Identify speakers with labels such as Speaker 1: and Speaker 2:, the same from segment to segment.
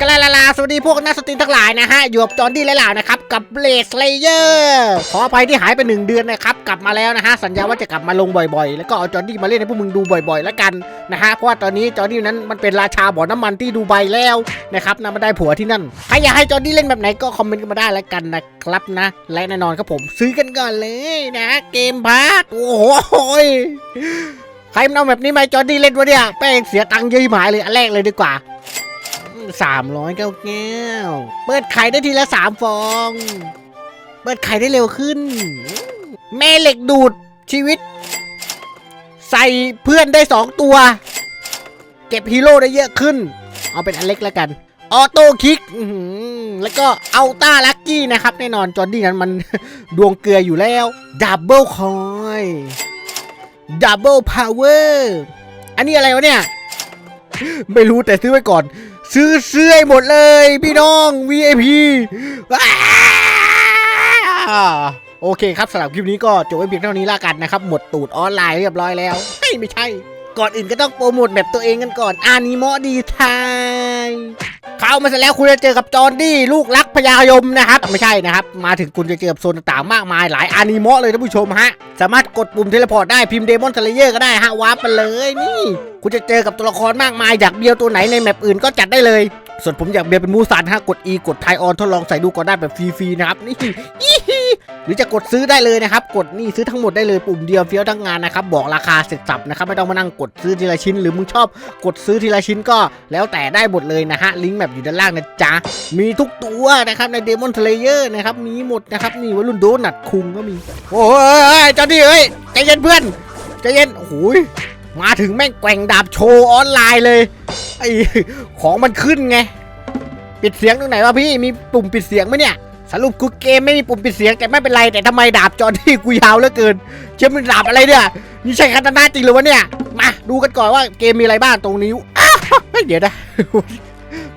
Speaker 1: กลาลาลาสวัสดีพวกนักสตรีมทั้งหลายนะฮะ อยู่กับจอห์นดี้และหล่านะครับ กับเบลสเลเยอร์ขออภัยที่หายไปหนึ่งเดือนนะครับ กลับมาแล้วนะฮะ สัญญาว่าจะกลับมาลงบ่อยๆ แล้วก็เอาจอห์นดี้มาเล่นให้พวกมึงดูบ่อยๆ แล้วกันนะฮะ เพราะว่าตอนนี้จอห์นดี้นั้นมันเป็นราชาบ่อน้ำมันที่ดูไบแล้วนะครับนะมันได้ผัวที่นั่น ใครอยากให้จอห์นดี้เล่นแบบไหนก็คอมเมนต์กันมาได้แล้วกันนะครับนะ และแน่นอนครับผม ซื้อกันก่อนเลยนะ เกมพาร์ทโอ้โหใครมันเอาแบบนี้มาให้จอห์นดี้เล่นวะเนี่ยแป้งเสียตังค์เยอะหมายเลยอันแรกเลยดีกว่า สามร้อยเก้าแก้ว เปิดไข่ได้ทีละสามฟอง เปิดไข่ได้เร็วขึ้น แม่เหล็กดูดชีวิต ใส่เพื่อนได้สองตัว เก็บฮีโร่ได้เยอะขึ้น เอาเป็นอันเล็กแล้วกัน ออโต้คิกแล้วก็เอาต้าลักกี้นะครับ แน่นอนจอร์ดี้นั้นมันดวงเกลืออยู่แล้วดับเบิลคอยดับเบิลพาวเวอร์อันนี้อะไรวะเนี่ย ไม่รู้แต่ซื้อไว้ก่อน ซื้อเสื้อหมดเลย พี่น้อง VIP โอเคครับสำหรับคลิปนี้ก็จบไว้เพียงเท่านี้ละกันนะครับ หมดตูดออนไลน์เรียบร้อยแล้วไม่ใช่ ก่อนอื่นก็ต้องโปรโมทแบบตัวเองกันก่อน อานิโมดีไทยเข้ามาเสร็จแล้วคุณจะเจอกับจอร์ดี้ลูกรักพญายมนะครับ ไม่ใช่นะครับ มาถึงคุณจะเจอกับโซนต่างๆมากมายหลายอานิโมเลยท่านผู้ชมฮะ สามารถกดปุ่มเทเลพอร์ตได้พิมพ์เดมอนสเลเยอร์ก็ได้ฮะวาร์ปไปเลยนี่ คุณจะเจอกับตัวละครมากมายอยากเบียวตัวไหนในแมปอื่นก็จัดได้เลย ส่วนผมอยากเบียวเป็นมูซานฮะกด E กดไทออนทดลองใส่ดูก่อนได้แบบฟรีๆนะครับนี่หรือจะกดซื้อได้เลยนะครับ กดนี่ซื้อทั้งหมดได้เลยปุ่มเดียวเฟี้ยวทั้งงานนะครับ บอกราคาเสร็จสับนะครับ ไม่ต้องมานั่งกดซื้อทีละชิ้น หรือมึงชอบกดซื้อทีละชิ้นก็แล้วแต่ได้หมดเลยนะฮะลิงก์แบบอยู่ด้านล่างนะจ๊ะมีทุกตัวนะครับในเดมอนเทเลเยอร์นะครับมีหมดนะครับนี่วัยรุ่นโดนัทคุงก็มี โอ้ยเจ้าดิเอ้ยใจเย็นเพื่อนใจเย็นโอ้ย มาถึงแม่งแกว่งดาบโชว์ออนไลน์เลยไอของมันขึ้นไง ปิดเสียงตรงไหนวะพี่มีปุ่มปิดเสียงไหมเนี่ย สรุปคือเกมไม่มีปุ่มปิดเสียงแต่ไม่เป็นไรแต่ทำไมดาบจอที่กูยาวเหลือเกิน เชื่อมันดาบอะไรเนี่ยนี่ใช่คาตานาจริงหรือวะเนี่ยมาดูกันก่อนว่าเกมมีอะไรบ้างตรงนิ้อ้าวเฮ้ยเดี๋ยวนะ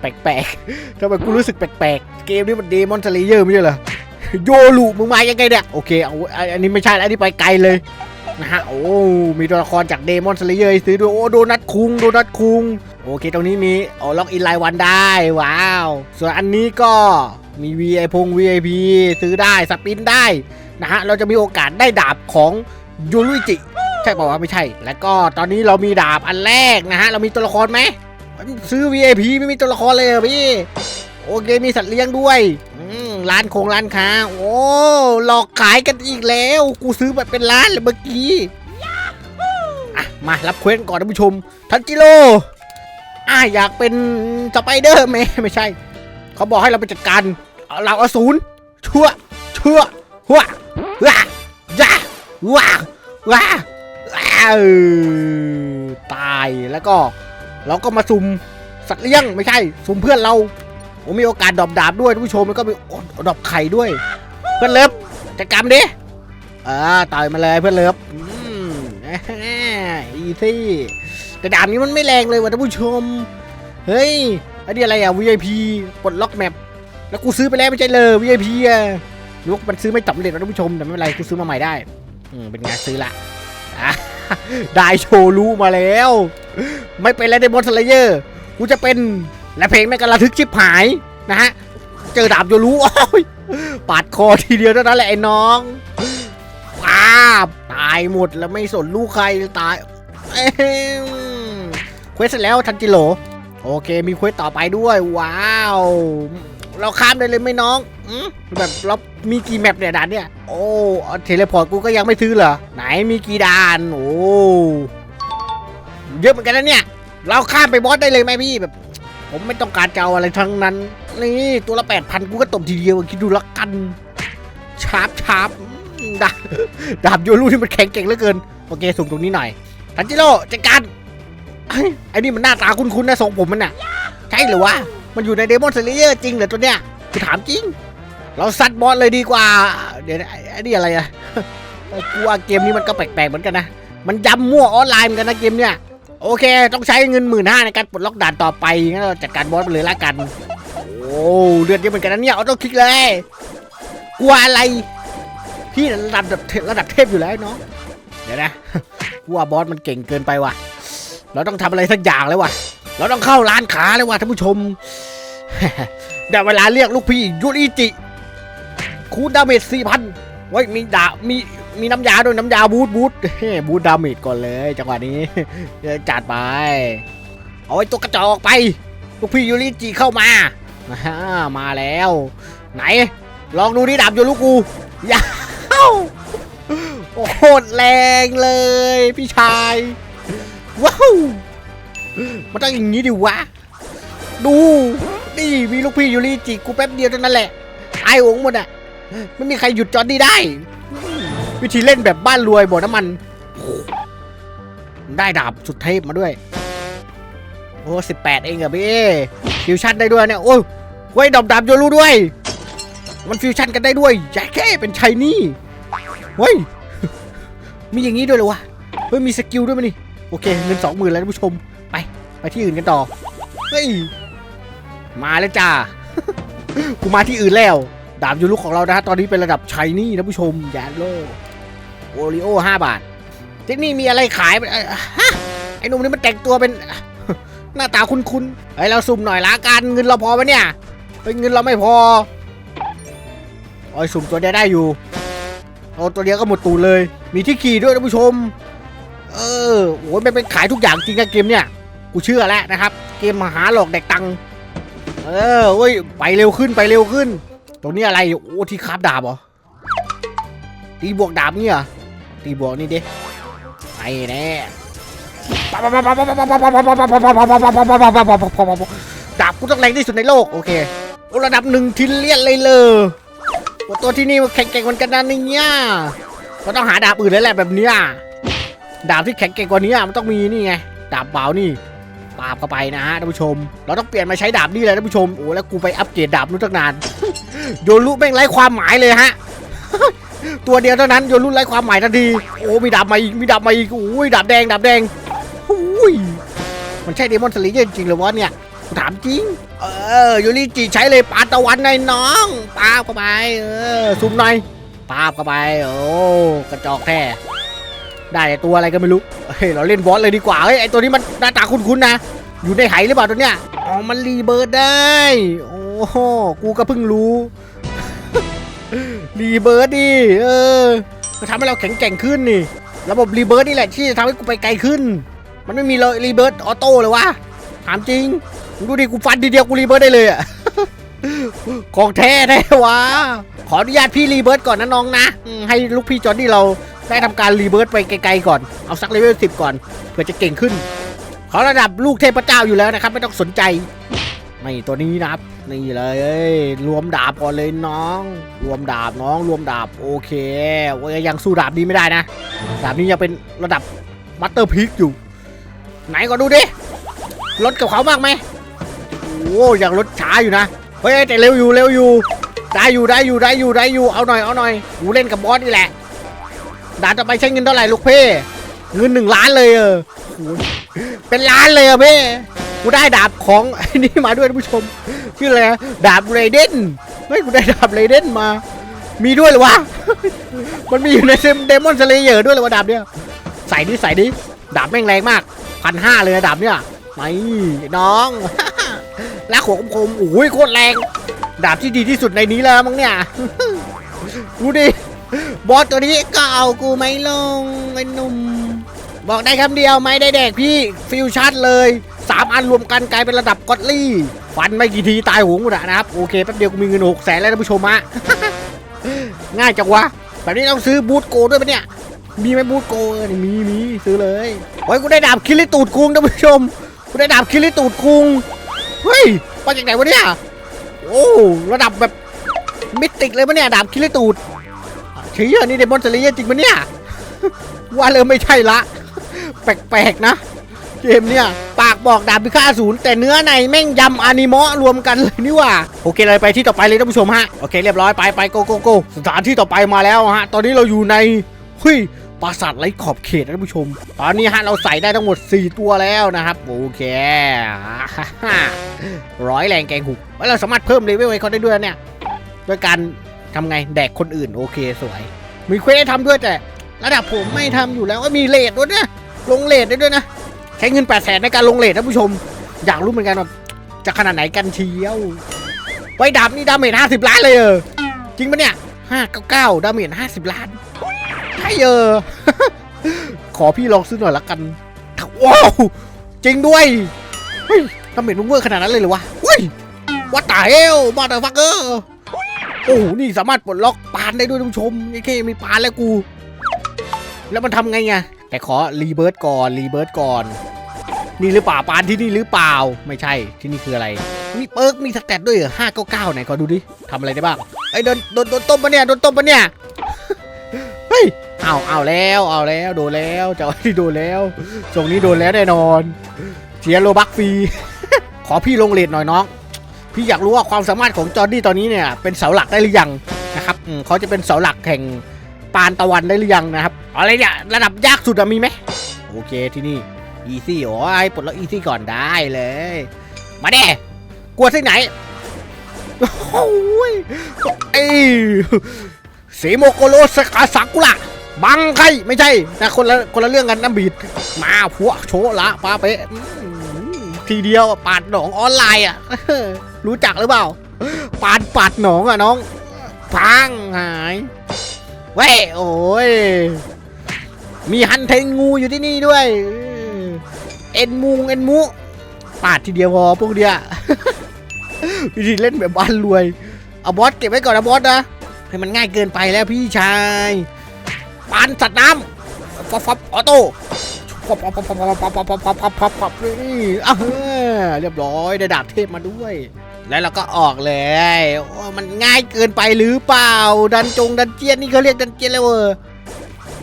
Speaker 1: แปลกๆทำไมกูรู้สึกแปลกๆ เกมนี้มันเดมอนสเลเยอร์ไม่ใช่เหรอ โยลูมึงมายังไงเนี่ย โอเค เอา อันอันนี้ไม่ใช่แล้วอันนี้ไปไกลเลย นะฮะ โอ้ มีตัวละครจากเดมอนสเลเยอร์ซื้อด้วย โอ้ โดนัทคุง โดนัทคุง โอเค ตรงนี้มีโอ้ล็อกอินรายวันได้ ว้าว ส่วนอันนี้ก็มี VI พง VIP ซื้อได้ สปินได้ นะฮะ เราจะมีโอกาสได้ดาบของยูรุจิ ใช่ป่าวะไม่ใช่ แล้วก็ตอนนี้เรามีดาบอันแรกนะฮะ เรามีตัวละครไหม ซื้อ VIP ไม่มีตัวละครเลยพี่ โอเค มีสัตว์เลี้ยงด้วย อืม ร้านโคงร้านค้า โอ้หลอกขายกันอีกแล้ว กูซื้อแบบเป็นล้านเลยเมื่อกี้อะมารับเควสก่อนท่านผู้ชม ทันจิโร่อะอยากเป็นสไปเดอร์แมนไม่ใช่ เขาบอกให้เราไปจัดการเอาเราอสูรชั่ว ชั่วหัวว้ายาว้าว้าว้าตายแล้วก็ เราก็มาซุ่มสัตว์เลี้ยงไม่ใช่ซุ่มเพื่อนเรา ผมมีโอกาสดรอปดาบด้วยท่านผู้ชมแล้วก็มีดรอปไข่ด้วย เพื่อนเลิฟจัดการดิอ่าต่อยมาเลยเพื่อนเลิฟอืมอีซี่แต่ดาบนี้มันไม่แรงเลยว่ะท่านผู้ชม เฮ้ยอันนี้อะไรอะ VIP ปลดล็อกแมปแล้วกูซื้อไปแล้วไม่ใช่เลย VIP อะลูกมันซื้อไม่สำเร็จนะท่านผู้ชมแต่ไม่เป็นไรกูซื้อมาใหม่ได้อืมเป็นไงซื้อละได้โชว์รู้มาแล้ว ไม่เป็นแล้วในบอสเลเยอร์กูจะเป็น และเพลงแม่งกระทึกชิบหายนะฮะ เจอดาบโยรู้อ้ยปาดคอทีเดียวเท่านั้นแหละไอ้น้องป้าตายหมดแล้วไม่สนลูกใครตายเอมเควสเสร็จแล้วทันจิโร่โอเคมีเควสต่อไปด้วย ว้าว เราข้ามได้เลยไหมน้องอแบบเรามีกี่แมปเนี่ยด่านเนี่ย โอ้เทเลพอร์ตกูก็ยังไม่ซื้อเหรอ ไหนมีกี่ด่าน โอ้ เยอะเหมือนกันนะเนี่ย เราข้ามไปบอสได้เลยไหมพี่แบบ ผมไม่ต้องการจะเอาอะไรทั้งนั้น นี่ตัวละแปดพันกูก็ตบทีเดียวคิดดูละกันชาร์ปชาร์ปดาบดาบโยรูที่มันแข็งเก่งเหลือเกิน โอเคสุ่มตรงนี้หน่อยทันจิโร่จัดการไอ้นี่มันหน้าตาคุ้นๆนะทรงผมมันน่ะ ใช่หรือวะ มันอยู่ในเดมอนเซเลเยอร์จริงเหรอตัวเนี้ยกูถามจริง เราซัดบอสเลยดีกว่า เดี๋ยวไอ้นี่อะไรอะกูว่าเกมนี้มันก็แปลกๆเหมือนกันนะ มันย้ำมั่วออนไลน์เหมือนกันนะเกมเนี้ย โอเค ต้องใช้เงินหมื่นห้าในการปลดล็อกด่านต่อไปงั้นเราจัดการบอสไปเลยละกัน โอ้เลือดเยอะเหมือนกันนะเนี่ยเอาต้องคลิกเลยกลัวอะไร พี่ระดับระดับเทพอยู่แล้วเนาะเดี๋ยวนะกูว่าบอสมันเก่งเกินไปว่ะ เราต้องทำอะไรสักอย่างเลยว่ะ เราต้องเข้าร้านค้าเลยว่ะท่านผู้ชมได้เวลาเรียกลูกพี่ยูริจิคูดาเมจสี่พันไว้มีดามี มีน้ำยาด้วยน้ำยาบูทบูทเฮ้บูทดาเมจก่อนเลยจังหวะนี้จัดไป เอาไอ้ตัวกระจอกออกไปลูกพี่ยูริจิเข้ามาอ่ามาแล้ว ไหน ลองดูดิดาบโยลูกกูยาวโอ้โหดแรงเลย พี่ชาย ว้าวมันต้องอย่างนี้ดิวะ ดูนี่มีลูกพี่ยูริจิกูแป๊บเดียวเท่านั้นแหละตายโงหมดอะไม่มีใครหยุดจอร์ดี้ได้ วิธีเล่นแบบบ้านรวยบ่อน้ำมัน ได้ดาบสุดเทพมาด้วย โอ้สิบแปดเองเหรอะพี่ฟิวชั่นได้ด้วยเนี่ยโอ้ยเฮ้ยดาบดาบโยรู้ด้วย มันฟิวชั่นกันได้ด้วยใหญ่แค่เป็นชัยนี่เฮ้ยมีอย่างนี้ด้วยเหรอวะเฮ้ยมีสกิลด้วยมั้ยนี่โอเคเงินสองหมื่นแล้วท่านผู้ชมไปไปที่อื่นกันต่อเฮ้ยมาแล้วจ้ากูมาที่อื่นแล้ว ดาบยูรุของเรานะฮะตอนนี้เป็นระดับชัยนี่ท่านผู้ชมยาโล โอริโอห้าบาท ที่นี่มีอะไรขายฮะไอ้หนุ่มนี่มันแต่งตัวเป็นหน้าตาคุ้นๆไอ้ยเราสุ่มหน่อยละกันเงินเราพอปะเนี่ยเฮ้ยเงินเราไม่พอโอ้ยสุ่มตัวเดียวได้อยู่เอาตัวเดียวก็หมดตูนเลย มีที่ขี่ด้วยท่านผู้ชม เออโอ้ยมันเป็นขายทุกอย่างจริงนะเกมเนี่ยกูเชื่อแล้วนะครับ เกมมหาหลอกแดกตังค์เออเว้ยไปเร็วขึ้นไปเร็วขึ้น ตรงนี้อะไรโอ้ที่คาบดาบเหรอตีบวกดาบเนี่เหรอ ตีบวกนี่ดิไปแน่ดาบกูต้องแรงที่สุดในโลก โอเค ระดับหนึ่งทิลเลียนเลยเลยตัวที่นี่มันแข็งแกร่งเหมือนกันนะเนี่ยก็ต้องหาดาบอื่นแล้วแหละแบบเนี้ยดาบที่แข็งแกร่งกว่านี้อะมันต้องมีนี่ไงดาบเบานี่ปาบเข้าไปนะฮะท่านผู้ชม เราต้องเปลี่ยนมาใช้ดาบนี่เลยท่านผู้ชมโอ้แล้วกูไปอัปเกรดดาบนู้นตั้งนานโยรุแม่งไร้ความหมายเลยฮะ ตัวเดียวเท่านั้นโยรุไร้ความหมายทันทีโอ้มีดาบมาอีกมีดาบมาอีกโอ้ยดาบแดงดาบแดงโอ้ยมันใช่เดมอนสลีจริงๆหรือวะเนี่ยกูถามจริง เออโยริจิใช้เลยปาตะวันในน้องปาบเข้าไปเออซุ่มหน่อยปาบเข้าไปโอ้กระจอกแท้ได้ตัวอะไรก็ไม่รู้เฮ้ยเราเล่นบอสเลยดีกว่าเฮ้ยไอตัวนี้มันหน้าตาคุ้นๆนะอยู่ในไหหรือเปล่าตัวเนี้ยอ๋อมันรีเบิร์ดได้ โอ้โหกูก็เพิ่งรู้ รีเบิร์ดดิเออมันทำให้เราแข็งแกร่งขึ้นนี่ ระบบรีเบิร์ดนี่แหละที่จะทำให้กูไปไกลขึ้น มันไม่มีเลยรีเบิร์ดออโต้เลยวะถามจริงดูดิกูฟันทีเดียวกูรีเบิร์ดได้เลยอะของแท้แท้วะขออนุญาตพี่รีเบิร์ดก่อนนะน้องนะ ให้ลูกพี่จอร์นี่เราได้ทำการรีเบิร์ตไปไกลๆก่อน เอาสักเลเวลสิบก่อน เพื่อจะเก่งขึ้น เขาระดับลูกเทพเจ้าอยู่แล้วนะครับ ไม่ต้องสนใจ ไม่ตัวนี้นะครับนี่เลยรวมดาบก่อนเลยน้อง รวมดาบน้อง รวมดาบโอเคโอ้ยยังสู้ดาบนี้ไม่ได้นะ ดาบนี้ยังเป็นระดับมัตเตอร์พิกอยู่ ไหนก็ดูดิลดกับเขามากไหมโอ้ยังลดช้าอยู่นะเฮ้ยแต่เร็วอยู่เร็วอยู่ได้อยู่ได้อยู่ได้อยู่ได้อยู่เอาหน่อยเอาหน่อยกูเล่นกับบอสนี่แหละดาบต่อไปใช้เงินเท่าไหร่ลูกเพ่เงินหนึ่งล้านเลยเออเป็นล้านเลยอะเพ่ กูได้ดาบของไอ้นี่มาด้วยท่านผู้ชมชื่ออะไรดาบเรเดนเฮ้ยกูได้ดาบเรเดนมา มีด้วยหรอวะ มันมีอยู่ในเดมอนสเลเยอร์ด้วยเหรอวะดาบเนี่ยใส่ดิใส่ดิดาบแม่งแรงมากพันห้าเลยนะดาบเนี่ยไม่น้องล้วหัวคมๆโอ้ยโคตรแรง ดาบที่ดีที่สุดในนี้แล้วมั้งเนี่ยดูดิบอสตัวนี้ก็เอากูไม่ลงไอ้นุ่มบอกได้คำเดียวไม่ได้แดกพี่ฟิวชั่นเลย สามอันรวมกันกลายเป็นระดับก็อดลี่ ฟันไม่กี่ทีตายหูหมดนะครับ โอเคแป๊บเดียวกูมีเงินหกแสนแล้วท่านผู้ชมฮะง่ายจังวะ แบบนี้ต้องซื้อบูทโกด้วยปะเนี่ย มีไหมบูทโกเออมีมีซื้อเลยโอ้ยกูได้ดาบคิริตูดคุงท่านผู้ชมกูได้ดาบคิริตูดคุงเฮ้ยมาจากไหนวะเนี่ยโอ้ระดับแบบมิติกเลยปะเนี่ยดาบคิริตูดเชี่ยนี่เดมอนสเลเยอร์จริงปะเนี่ยว่าเริ่มไม่ใช่ละ แปลกๆนะ เกมเนี่ยปากบอกดาบพิฆาตศูนย์แต่เนื้อในแม่งยำอนิเมะรวมกันเลยนี่ว่าโอเคเลยไปที่ต่อไปเลยท่านผู้ชมฮะโอเคเรียบร้อยไปไปโกโกโกสถานที่ต่อไปมาแล้วฮะตอนนี้เราอยู่ในเฮ้ยปราสาทไร้ขอบเขตนะท่านผู้ชม ตอนนี้ฮะเราใส่ได้ทั้งหมด 4 ตัวแล้วนะครับ โอเคร้อยแรงแกงหุกแล้วเราสามารถเพิ่มเลเวลให้เขาได้ด้วยเนี่ยด้วยการทำไงแดกคนอื่นโอเคสวย มีเควสให้ทำด้วยแต่ ระดับผมไม่ทำอยู่แล้วก็มีเลทด้วยนะลงเลทได้ด้วยนะ ใช้เงิน8ปดแสนในการลงเลทท่านผู้ชม อยากรู้เหมือนกันว่าจะขนาดไหนกันเชียวไว้ดาบนี่ดาเมจห้าสิบล้านเลยเออจริงปะเนี่ยห้าเก้าเก้าดาเมจห้าสิบล้านใช่เออขอพี่ลองซื้อหน่อยละกันว้าวจริงด้วยเฮ้ยดาเมจมึงเวอร์ขนาดนั้นเลยเหรอวะเฮ้ยวัดตาเฮลมาเตอร์ฟักเกอร์โอ้โห นี่สามารถปลดล็อกปานได้ด้วยท่านผู้ชมไอ้เคมีปานแล้วกู แล้วมันทำไงไง แต่ขอรีเบิร์ตก่อนรีเบิร์ตก่อน นี่หรือเปล่าปานที่นี่หรือเปล่า ไม่ใช่ที่นี่คืออะไร มีเปิร์กมีสแตทด้วยเหรอห้าเก้าเก้าไหนขอดูดิทำอะไรได้บ้างไอ้โดนโดนโดนต้มปะเนี่ยโดนต้มปะเนี่ยเฮ้ยเอาเอาแล้วเอาแล้วโดนแล้วเจ้าที่โดนแล้วตรงนี้โดนแล้วแน่นอนเสียโลบักฟรีขอพี่ลงเลทหน่อยน้อง พี่อยากรู้ว่าความสามารถของจอร์ดี้ตอนนี้เนี่ยเป็นเสาหลักได้หรือยังนะครับเขาจะเป็นเสาหลักแห่ง ปานตะวันได้หรือยังนะครับอะไรเนี่ยระดับยากสุดมีไหมโอเคที่นี่อีซี่โอ้ยปลดล็อกอีซี่ก่อนได้เลย มาเด้กลัวที่ไหนโอ้ยไอ้สีโมโกโรสกาสักุระบังใครไม่ใช่นะคนละคนละเรื่องกันน้ำบีดมาผัวโชละปาเป๊ะทีเดียวปาดหนองออนไลน์อะรู้จักหรือเปล่า ปาดปาดหนองอะน้องพังหาย เว้ยโอ้ย มีฮันเทงงูอยู่ที่นี่ด้วย เอ็นมุงเอ็นมุปาดทีเดียวพอพวกเดียวิธีเล่นแบบบ้านรวย เอาบอสเก็บไว้ก่อนนะบอสนะให้มันง่ายเกินไปแล้วพี่ชายปานสัตว์น้ำฟับฟับออโต้ฟับฟับฟับฟับฟับฟับฟับฟับฟับฟับฟับนี่เรียบร้อยได้ดาบเทพมาด้วย แล้วเราก็ออกเลยโอ้มันง่ายเกินไปหรือเปล่า ดันจงดันเจียนนี่เขาเรียกดันเจียนเลยเว้ย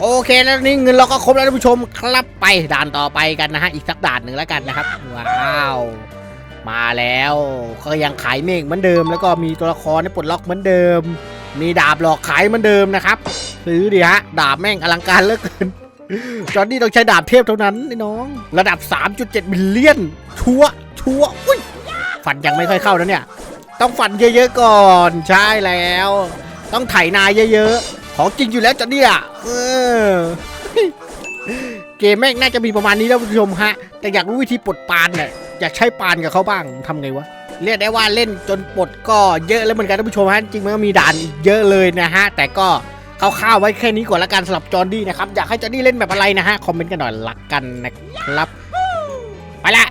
Speaker 1: โอเคแล้วนี่เงินเราก็ครบแล้วท่านผู้ชมครับไปด่านต่อไปกันนะฮะอีกสักด่านหนึ่งแล้วกันนะครับว้าวมาแล้วก็ยังขายเมฆเหมือนเดิม แล้วก็มีตัวละครให้ปลดล็อกเหมือนเดิม มีดาบหลอกขายเหมือนเดิมนะครับซื้อดิฮะดาบแม่งอลังการเหลือเกินจอร์นี่ต้องใช้ดาบเทพเท่านั้นน้อง ระดับ 3.7มิลเลียนชัวชัวอุ้ย ฟันยังไม่ค่อยเข้านะเนี่ย ต้องฟันเยอะๆก่อนใช่แล้ว ต้องไถนาเยอะๆ ของจริงอยู่แล้วจอร์นี่อะเออเกมแม่งน่าจะมีประมาณนี้แล้วคุณผู้ชมฮะ แต่อยากรู้วิธีปลดปานเนี่ยอยากใช้ปานกับเขาบ้างทำไงวะเรียกได้ว่าเล่นจนปลดก็เยอะแล้วเหมือนกันท่านผู้ชมฮะจริงมันก็มีด่านอีกเยอะเลยนะฮะ แต่ก็คร่าวๆไว้แค่นี้ก่อนละกันสำหรับจอร์ดี้นะครับ อยากให้จอร์ดี้เล่นแบบอะไรนะฮะ คอมเมนต์กันหน่อยละกันนะครับ ไปละ